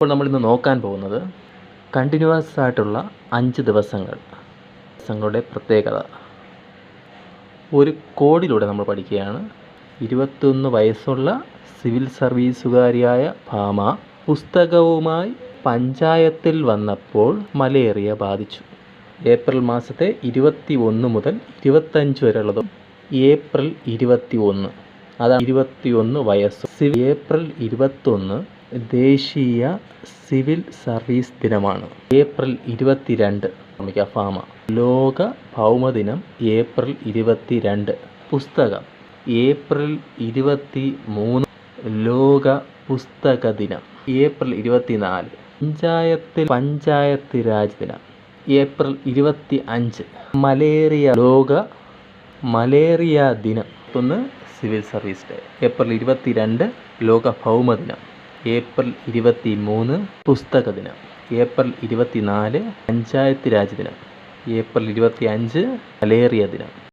ഇപ്പോൾ നമ്മൾ ഇന്ന് നോക്കാൻ പോകുന്നത് കണ്ടിന്യൂസ് ആയിട്ടുള്ള അഞ്ച് ദിവസങ്ങൾ ദിവസങ്ങളുടെ പ്രത്യേകത. ഒരു കോഡിലൂടെ നമ്മൾ പഠിക്കുകയാണ്. ഇരുപത്തൊന്ന് വയസ്സുള്ള സിവിൽ സർവീസുകാരിയായ ഭാമ പുസ്തകവുമായി പഞ്ചായത്തിൽ വന്നപ്പോൾ മലേറിയ ബാധിച്ചു. ഏപ്രിൽ മാസത്തെ ഇരുപത്തി ഒന്ന് മുതൽ ഇരുപത്തഞ്ച് വരെയുള്ളതും ഏപ്രിൽ ഇരുപത്തി ഒന്ന് അതാണ് ഇരുപത്തി ഒന്ന് വയസ്സ് ഏപ്രിൽ ഇരുപത്തൊന്ന് ദേശീയ സിവിൽ സർവീസ് ദിനമാണ്. ഏപ്രിൽ ഇരുപത്തിരണ്ട് ഓർമ്മിക്കുക ഫാമ. ലോക ഭൗമദിനം ഏപ്രിൽ ഇരുപത്തിരണ്ട്. പുസ്തകം. ഏപ്രിൽ ഇരുപത്തി മൂന്ന് ലോക പുസ്തക ദിനം. ഏപ്രിൽ ഇരുപത്തിനാല് പഞ്ചായത്തിൽ പഞ്ചായത്ത് രാജ് ദിനം. ഏപ്രിൽ ഇരുപത്തി അഞ്ച് മലേറിയ ലോക മലേറിയ ദിനം. ഒന്ന് സിവിൽ സർവീസ് ഡേ. ഏപ്രിൽ ഇരുപത്തിരണ്ട് ലോക ഭൗമദിനം ഏപ്രിൽ ഇരുപത്തി മൂന്ന് പുസ്തക ദിനം. ഏപ്രിൽ ഇരുപത്തി നാല് പഞ്ചായത്ത് രാജ് ദിനം. ഏപ്രിൽ ഇരുപത്തി അഞ്ച് മലേറിയ ദിനം.